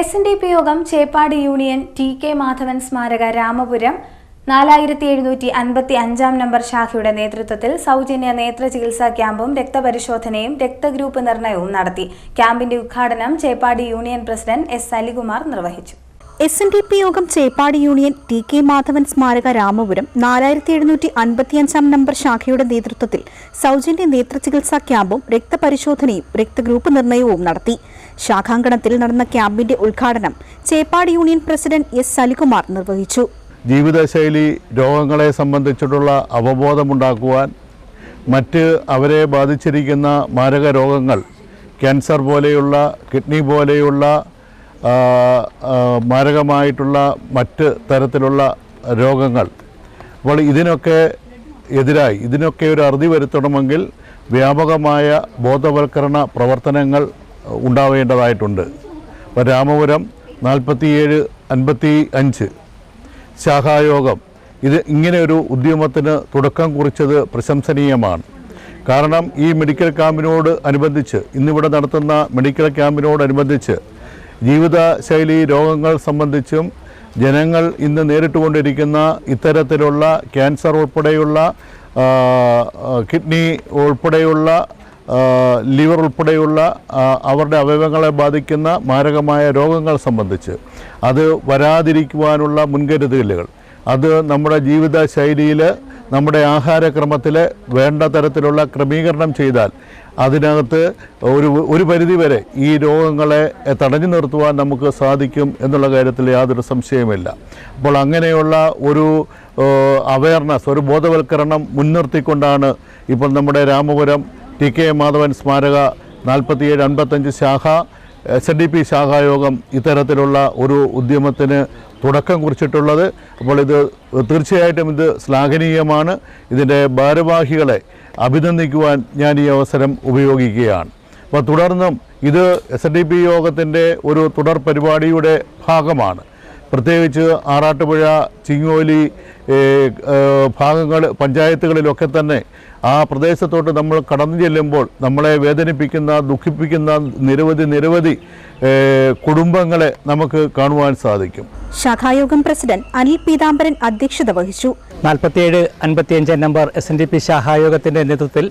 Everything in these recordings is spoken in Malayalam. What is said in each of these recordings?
എസ് എൻ ഡി പി യോഗം Cheppad union T K Madhavan സ്മാരക രാമപുരം നാലായിരത്തി എഴുന്നൂറ്റി അൻപത്തി അഞ്ചാം നമ്പർ ശാഖയുടെ നേതൃത്വത്തിൽ സൗജന്യ നേത്ര ചികിത്സാ ക്യാമ്പും രക്തപരിശോധനയും രക്തഗ്രൂപ്പ് നിർണയവും നടത്തി. ക്യാമ്പിന്റെ ഉദ്ഘാടനം Cheppad union president S Alikumar നിർവഹിച്ചു. എസ് എൻ ഡി പി യോഗം Cheppad union T K Madhavan സ്മാരക രാമപുരം നാലായിരത്തി എഴുന്നൂറ്റി അൻപത്തിയഞ്ചാം നമ്പർ ശാഖയുടെ നേതൃത്വത്തിൽ സൗജന്യ നേത്രചികിത്സാ ക്യാമ്പും രക്തപരിശോധനയും രക്തഗ്രൂപ്പ് നിർണയവും നടത്തി. ശാഖാങ്കണത്തിൽ നടന്ന ക്യാമ്പിന്റെ ഉദ്ഘാടനം Cheppad union president S Salikumar നിർവഹിച്ചു. ജീവിതശൈലി രോഗങ്ങളെ സംബന്ധിച്ചിട്ടുള്ള അവബോധമുണ്ടാക്കുവാൻ മറ്റ് അവരെ ബാധിച്ചിരിക്കുന്ന മാരക രോഗങ്ങൾ ക്യാൻസർ പോലെയുള്ള കിഡ്നി പോലെയുള്ള മാരകമായിട്ടുള്ള മറ്റ് തരത്തിലുള്ള രോഗങ്ങൾ. അപ്പോൾ ഇതിനൊക്കെ എതിരായി. ഇതിനൊക്കെ ഒരു അറുതി വരുത്തണമെങ്കിൽ വ്യാപകമായ ബോധവൽക്കരണ പ്രവർത്തനങ്ങൾ ഉണ്ടാവേണ്ടതായിട്ടുണ്ട്. അപ്പോൾ രാമപുരം നാൽപ്പത്തിയേഴ് അൻപത്തി അഞ്ച് ശാഖായോഗം. ഇത് ഇങ്ങനെ ഒരു ഉദ്യമത്തിന് തുടക്കം കുറിച്ചത് പ്രശംസനീയമാണ്. കാരണം ഈ മെഡിക്കൽ ക്യാമ്പിനോട് അനുബന്ധിച്ച് ഇന്നിവിടെ നടത്തുന്ന മെഡിക്കൽ ക്യാമ്പിനോടനുബന്ധിച്ച് ജീവിതശൈലി രോഗങ്ങൾ സംബന്ധിച്ചും ജനങ്ങൾ ഇന്ന് നേരിട്ടുകൊണ്ടിരിക്കുന്ന ഇത്തരത്തിലുള്ള ക്യാൻസർ ഉൾപ്പെടെയുള്ള കിഡ്നി ഉൾപ്പെടെയുള്ള ലിവർ ഉൾപ്പെടെയുള്ള അവരുടെ അവയവങ്ങളെ ബാധിക്കുന്ന മാരകമായ രോഗങ്ങൾ സംബന്ധിച്ച് അത് വരാതിരിക്കുവാനുള്ള മുൻകരുതലുകൾ. അത് നമ്മുടെ ജീവിതശൈലിയിൽ നമ്മുടെ ആഹാരക്രമത്തിൽ വേണ്ട തരത്തിലുള്ള ക്രമീകരണം ചെയ്താൽ അതിനകത്ത് ഒരു ഒരു പരിധിവരെ ഈ രോഗങ്ങളെ തടഞ്ഞു നിർത്തുവാൻ നമുക്ക് സാധിക്കും എന്നുള്ള കാര്യത്തിൽ യാതൊരു സംശയമില്ല അപ്പോൾ അങ്ങനെയുള്ള ഒരു അവയർനെസ് ഒരു ബോധവൽക്കരണം മുൻനിർത്തിക്കൊണ്ടാണ് ഇപ്പോൾ നമ്മുടെ രാമപുരം ടി കെ മാധവൻ സ്മാരക നാൽപ്പത്തിയേഴ് അൻപത്തഞ്ച് ശാഖ എസ് എൻ ഡി പി ശാഖായോഗം ഇത്തരത്തിലുള്ള ഒരു ഉദ്യമത്തിന് തുടക്കം കുറിച്ചിട്ടുള്ളത്. അപ്പോൾ ഇത് തീർച്ചയായിട്ടും ഇത് ശ്ലാഘനീയമാണ്. ഇതിന്റെ ഭാരവാഹികളെ അഭിനന്ദിക്കുവാൻ ഞാൻ ഈ അവസരം ഉപയോഗിക്കുകയാണ്. അപ്പോൾ തുടർന്നും ഇത് എസ് എൻ ഡി പി യോഗത്തിന്റെ ഒരു തുടർ പരിപാടിയുടെ ഭാഗമാണ്. പ്രത്യേകിച്ച് ആറാട്ടുപുഴ ചിങ്ങോലി ഭാഗങ്ങൾ പഞ്ചായത്തുകളിലൊക്കെ തന്നെ ആ പ്രദേശത്തോട്ട് നമ്മൾ കടന്നു ചെല്ലുമ്പോൾ നമ്മളെ വേദനിപ്പിക്കുന്ന ദുഃഖിപ്പിക്കുന്ന നിരവധി നിരവധി കുടുംബങ്ങളെ നമുക്ക് കാണുവാൻ സാധിക്കും. ശാഖായോഗം പ്രസിഡന്റ് അനിൽ പീതാംബരൻ അധ്യക്ഷത വഹിച്ചു. നാൽപ്പത്തിയേഴ് അൻപത്തിയഞ്ച് number S N D P ശാഖായോഗത്തിന്റെ നേതൃത്വത്തിൽ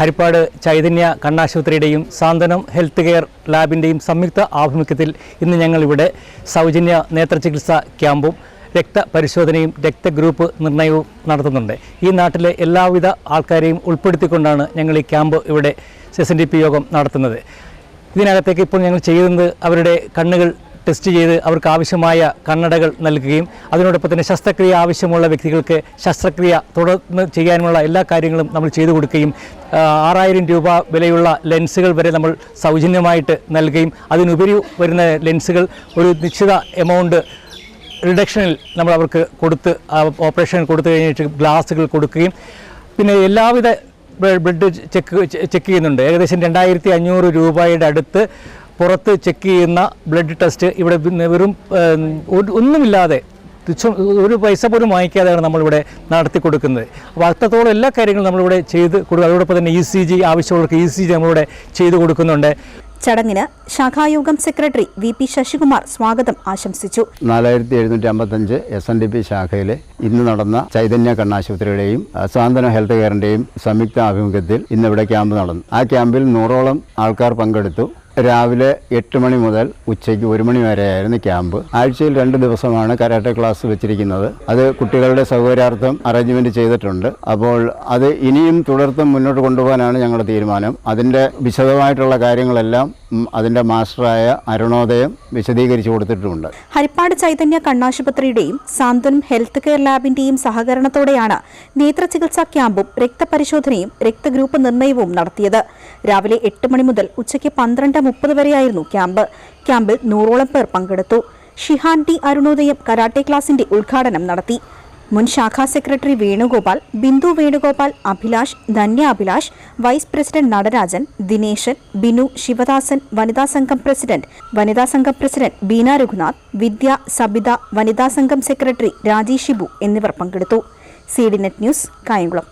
ഹരിപ്പാട് ചൈതന്യ കണ്ണാശുപത്രിയുടെയും സാന്ത്വനം ഹെൽത്ത് കെയർ ലാബിന്റെയും സംയുക്ത ആഭിമുഖ്യത്തിൽ ഇന്ന് ഞങ്ങളിവിടെ സൗജന്യ നേത്രചികിത്സ ക്യാമ്പും രക്തപരിശോധനയും രക്തഗ്രൂപ്പ് നിർണയവും നടത്തുന്നുണ്ട്. ഈ നാട്ടിലെ എല്ലാവിധ ആൾക്കാരെയും ഉൾപ്പെടുത്തിക്കൊണ്ടാണ് ഞങ്ങൾ ഈ ക്യാമ്പ് ഇവിടെ എസ് എൻ ഡി പി യോഗം നടത്തുന്നത്. ഇതിനകത്തേക്ക് ഇപ്പോൾ ഞങ്ങൾ ചെയ്യുന്നത് അവരുടെ കണ്ണുകൾ ടെസ്റ്റ് ചെയ്ത് അവർക്ക് ആവശ്യമായ കണ്ണടകൾ നൽകുകയും അതിനോടൊപ്പം തന്നെ ശസ്ത്രക്രിയ ആവശ്യമുള്ള വ്യക്തികൾക്ക് ശസ്ത്രക്രിയ തുടർന്ന് ചെയ്യാനുള്ള എല്ലാ കാര്യങ്ങളും നമ്മൾ ചെയ്തു കൊടുക്കുകയും ആറായിരം രൂപ വിലയുള്ള ലെൻസുകൾ വരെ നമ്മൾ സൗജന്യമായിട്ട് നൽകുകയും അതിനുപരി വരുന്ന ലെൻസുകൾ ഒരു നിശ്ചിത എമൗണ്ട് റിഡക്ഷനിൽ നമ്മൾ അവർക്ക് കൊടുത്ത് ഓപ്പറേഷൻ കൊടുത്തു കഴിഞ്ഞിട്ട് ഗ്ലാസുകൾ കൊടുക്കുകയും പിന്നെ എല്ലാവിധ ബ്ല- ബ്ലഡ് ചെക്ക് ചെക്ക് ചെയ്യുന്നുണ്ട്. ഏകദേശം രണ്ടായിരത്തി അഞ്ഞൂറ് രൂപയുടെ അടുത്ത് പുറത്ത് ചെക്ക് ചെയ്യുന്ന ബ്ലഡ് ടെസ്റ്റ് ഇവിടെ വെറും ഒന്നുമില്ലാതെ തുച്ഛം ഒരു പൈസ പോലും വാങ്ങിക്കാതെയാണ് നമ്മളിവിടെ നടത്തി കൊടുക്കുന്നത്. അപ്പോൾ അത്രത്തോളം എല്ലാ കാര്യങ്ങളും നമ്മളിവിടെ ചെയ്ത് കൊടുക്കുക അതോടൊപ്പം തന്നെ ഇ സി ജി ആവശ്യമുള്ളവർക്ക് ഇ സി ജി നമ്മളിവിടെ ചെയ്ത് കൊടുക്കുന്നുണ്ട്. ചടങ്ങിന് ശാഖായോഗം സെക്രട്ടറി വി പി ശശികുമാർ സ്വാഗതം ആശംസിച്ചു. നാലായിരത്തി എഴുന്നൂറ്റി അമ്പത്തഞ്ച് എസ് എൻ ഡി പി ശാഖയിലെ ഇന്ന് നടന്ന ചൈതന്യ കണ്ണാശുപത്രിയുടെയും സാന്ത്വന ഹെൽത്ത് കെയറിന്റെയും സംയുക്ത ആഭിമുഖ്യത്തിൽ ഇന്നിവിടെ ക്യാമ്പ് നടന്നു. ആ ക്യാമ്പിൽ നൂറോളം ആൾക്കാർ പങ്കെടുത്തു. രാവിലെ എട്ട് മണി മുതൽ ഉച്ചയ്ക്ക് ഒരു മണി വരെയായിരുന്നു ക്യാമ്പ്. ആഴ്ചയിൽ രണ്ട് ദിവസമാണ് കരാട്ടെ ക്ലാസ് വെച്ചിരിക്കുന്നത്. അത് കുട്ടികളുടെ സൗകര്യാർത്ഥം അറേഞ്ച്മെന്റ് ചെയ്തിട്ടുണ്ട്. അപ്പോൾ അത് ഇനിയും തുടർത്തും മുന്നോട്ട് കൊണ്ടുപോകാനാണ് ഞങ്ങളുടെ തീരുമാനം. അതിന്റെ വിശദമായിട്ടുള്ള കാര്യങ്ങളെല്ലാം അതിന്റെ മാസ്റ്ററായ അരുണോദയം വിശദീകരിച്ചു കൊടുത്തിട്ടുമുണ്ട് ഹരിപ്പാട് ചൈതന്യ കണ്ണാശുപത്രിയുടെയും സാന്ത്വനം ഹെൽത്ത് കെയർ ലാബിന്റെയും സഹകരണത്തോടെയാണ് നേത്ര ചികിത്സാ ക്യാമ്പും രക്തപരിശോധനയും രക്തഗ്രൂപ്പ് നിർണയവും നടത്തിയത്. രാവിലെ എട്ട് മണി മുതൽ ഉച്ചയ്ക്ക് പന്ത്രണ്ട് മുപ്പത് വരെയായിരുന്നു ക്യാമ്പ്. ക്യാമ്പിൽ നൂറോളം പേർ പങ്കെടുത്തു. ഷിഹാൻ ടി അരുണോദയം കരാട്ടെ ക്ലാസിന്റെ ഉദ്ഘാടനം നടത്തി. മുൻ ശാഖാ secretary Venugopal Bindu Venugopal Abhilash Dhanya Abhilash vice president Natarajan Dineshan Binu Sivadasan വനിതാ സംഘം പ്രസിഡന്റ് വനിതാ സംഘം പ്രസിഡന്റ് ബീന രഘുനാഥ് വിദ്യ സബിത വനിതാ സംഘം സെക്രട്ടറി രാജീഷ് ഷിബു എന്നിവർ പങ്കെടുത്തു. C D net news Kayamkulam.